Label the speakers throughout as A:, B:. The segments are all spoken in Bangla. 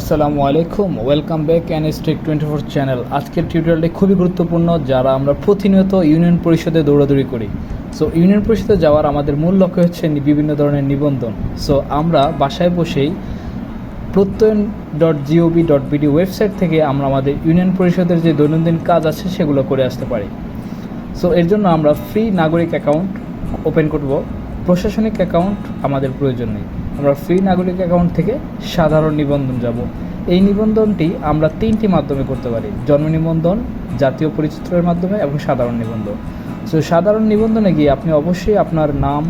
A: আসসালামু আলাইকুম welcome back and stack twenty four channel আজকের টিউটোরিয়ালটি খুবই গুরুত্বপূর্ণ, যারা আমরা প্রতিনিয়ত ইউনিয়ন পরিষদে দৌড়াদৌড়ি করি। সো ইউনিয়ন পরিষদে যাওয়ার আমাদের মূল লক্ষ্য হচ্ছে বিভিন্ন ধরনের নিবন্ধন। সো আমরা বাসায় বসেই Prottoyon dot GOB dot BD website থেকে আমরা আমাদের ইউনিয়ন পরিষদের যে দৈনন্দিন কাজ আছে সেগুলো করে আসতে পারি। সো এর জন্য আমরা ফ্রি নাগরিক অ্যাকাউন্ট ওপেন করব। প্রশাসনিক অ্যাকাউন্ট আমাদের প্রয়োজন নেই। আমরা ফ্রি নাগরিক অ্যাকাউন্ট থেকে সাধারণ নিবন্ধন যাব। এই নিবন্ধনটি আমরা তিনটি মাধ্যমে করতে পারি। জন্ম নিবন্ধন, জাতীয় পরিচিত্রের মাধ্যমে এবং সাধারণ নিবন্ধন। সো সাধারণ নিবন্ধনে গিয়ে আপনি অবশ্যই আপনার নাম,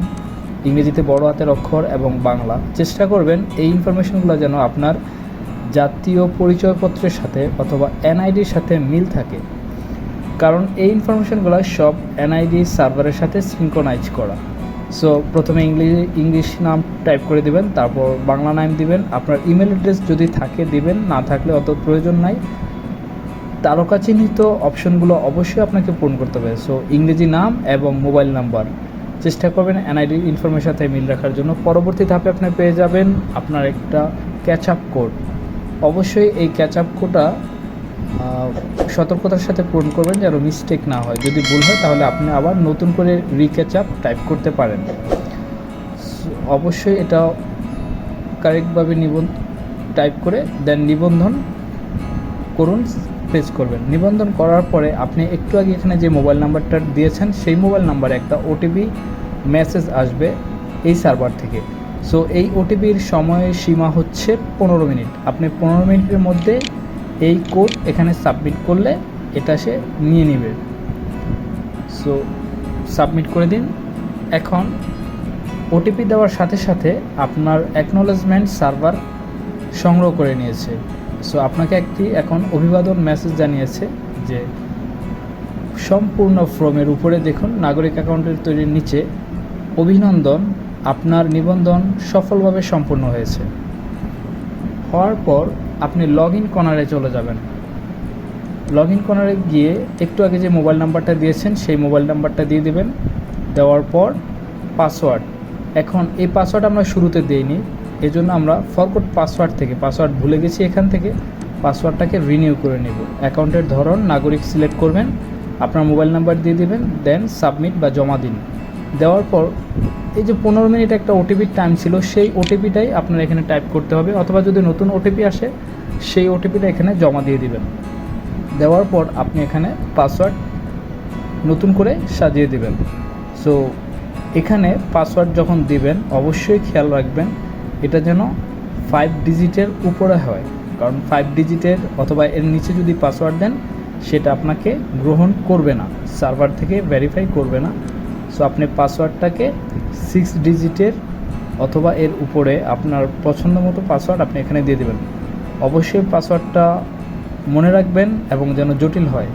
A: ইংরেজিতে বড় হাতের অক্ষর এবং বাংলা। চেষ্টা করবেন এই ইনফরমেশনগুলো যেন আপনার জাতীয় পরিচয়পত্রের সাথে অথবা এনআইডির সাথে মিল থাকে। কারণ এই ইনফরমেশনগুলো সব এনআইডি সার্ভারের সাথে সিঙ্ক্রোনাইজ করা। সো প্রথমে ইংলিশ ইংলিশ নাম টাইপ করে দিবেন, তারপর বাংলা নাম দিবেন। আপনার ইমেল অ্যাড্রেস যদি থাকে, দিবেন, না থাকলে অত প্রয়োজন নাই। তারকা চিহ্নিত অপশনগুলো অবশ্যই আপনাকে পূরণ করতে হবে। সো ইংরেজি নাম এবং মোবাইল নাম্বার চেষ্টা করবেন এনআইডি ইনফরমেশন সাথে মিল রাখার জন্য। পরবর্তী ধাপে আপনি পেয়ে যাবেন আপনার একটা ক্যাচ আপ কোড অবশ্যই এই ক্যাচ আপ কোডটা সতর্কতার সাথে পূরণ করবেন যেন মিস্টেক না হয়। যদি ভুল হয়, তাহলে আপনি আবার নতুন করে রিক্যাচ আপ টাইপ করতে পারেন। অবশ্যই এটা কারেক্টভাবে নিবন্ধ টাইপ করে দেন নিবন্ধন করুন পেজ করবেন। নিবন্ধন করার পরে আপনি একটু আগে এখানে যে মোবাইল নাম্বারটা দিয়েছেন, সেই মোবাইল নাম্বারে একটা ওটিপি মেসেজ আসবে এই সার্ভার থেকে। সো এই ওটিপির সময় সীমা হচ্ছে পনেরো মিনিট। আপনি পনেরো মিনিটের মধ্যে এই কোড এখানে সাবমিট করলে এটা সে নিয়ে নেবে। সো সাবমিট করে দিন। এখন ওটিপি দেওয়ার সাথে সাথে আপনার অ্যাকনোলেজমেন্ট সার্ভার সংগ্রহ করে নিয়েছে। সো আপনাকে একটি এখন অভিবাদন মেসেজ জানিয়েছে যে সম্পূর্ণ ফর্মের উপরে দেখুন, নাগরিক অ্যাকাউন্টের তৈরির নিচে অভিনন্দন, আপনার নিবন্ধন সফলভাবে সম্পূর্ণ হয়েছে। হওয়ার পর আপনি লগ ইন কর্নারে চলে যাবেন। লগ ইন কর্নারে গিয়ে একটু আগে যে মোবাইল নাম্বারটা দিয়েছেন, সেই মোবাইল নাম্বারটা দিয়ে দেবেন। দেওয়ার পর পাসওয়ার্ড এখন এই পাসওয়ার্ড আমরা শুরুতে দিইনি। এই জন্য আমরা ফরকট পাসওয়ার্ড থেকে পাসওয়ার্ড ভুলে গেছি এখান থেকে পাসওয়ার্ডটাকে রিনিউ করে নেব। অ্যাকাউন্টের ধরন, নাগরিক সিলেক্ট করবেন, আপনার মোবাইল নাম্বার দিয়ে দিবেন দেন সাবমিট বা জমা দিন। দেওয়ার পর এই যে পনেরো মিনিট একটা ওটিপির টাইম ছিল, সেই ওটিপিটাই আপনার এখানে টাইপ করতে হবে। অথবা যদি নতুন ওটিপি আসে, সেই ওটিপিটা এখানে জমা দিয়ে দিবেন। দেওয়ার পর আপনি এখানে পাসওয়ার্ড নতুন করে সাজিয়ে দিবেন। সো এখানে পাসওয়ার্ড যখন দিবেন, অবশ্যই খেয়াল রাখবেন, এটা যেন ফাইভ ডিজিটের উপরে হয়। কারণ ফাইভ ডিজিটের অথবা এর নিচে যদি পাসওয়ার্ড দেন, সেটা আপনাকে গ্রহণ করবে না। সার্ভার থেকে ভেরিফাই করবে না। সো আপনি পাসওয়ার্ডটাকে সিক্স ডিজিটের অথবা এর উপরে আপনার পছন্দ মতো পাসওয়ার্ড আপনি এখানে দিয়ে দেবেন। অবশ্যই পাসওয়ার্ডটা মনে রাখবেন এবং যেন জটিল হয়।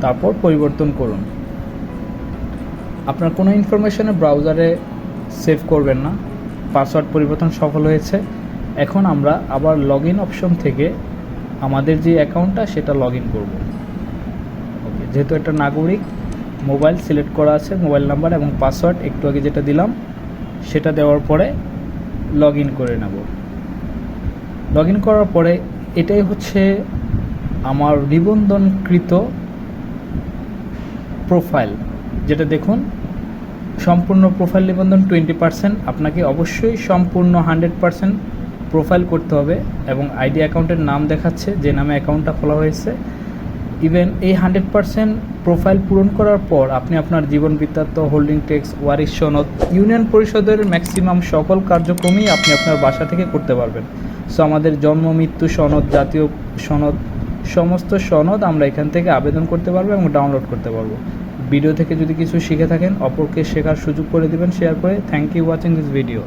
A: তারপর পরিবর্তন করুন। আপনার কোনো ইনফরমেশনে ব্রাউজারে সেভ করবেন না। পাসওয়ার্ড পরিবর্তন সফল হয়েছে। এখন আমরা আবার লগ ইন অপশন থেকে আমাদের যে অ্যাকাউন্টটা সেটা লগ ইন করব। যেহেতু একটা নাগরিক, মোবাইল সিলেক্ট করা আছে, মোবাইল নাম্বার এবং পাসওয়ার্ড, একটু আগে যেটা দিলাম, সেটা দেওয়ার পরে লগ করে নেব। লগ করার পরে এটাই হচ্ছে আমার নিবন্ধনকৃত প্রোফাইল। যেটা দেখুন, সম্পূর্ণ প্রোফাইল নিবন্ধন টোয়েন্টি পার্সেন্ট। আপনাকে অবশ্যই সম্পূর্ণ হান্ড্রেড পার্সেন্ট প্রোফাইল করতে হবে এবং আইডি অ্যাকাউন্টের নাম দেখাচ্ছে, যে নামে অ্যাকাউন্টটা খোলা হয়েছে। ইভেন এই হান্ড্রেড পার্সেন্ট প্রোফাইল পূরণ করার পর আপনি আপনার জীবন বৃত্তান্ত হোল্ডিং ট্যাক্স ওয়ারিশ সনদ ইউনিয়ন পরিষদের ম্যাক্সিমাম সকল কার্যক্রমই আপনি আপনার বাসা থেকে করতে পারবেন। সো আমাদের জন্ম, মৃত্যু, সনদ, জাতীয় সনদ, সমস্ত সনদ আমরা এখান থেকে আবেদন করতে পারব এবং ডাউনলোড করতে পারব। ভিডিও থেকে যদি কিছু শিখে থাকেন, অপরকে শেখার সুযোগ করে দিবেন শেয়ার করে। Thank you watching this video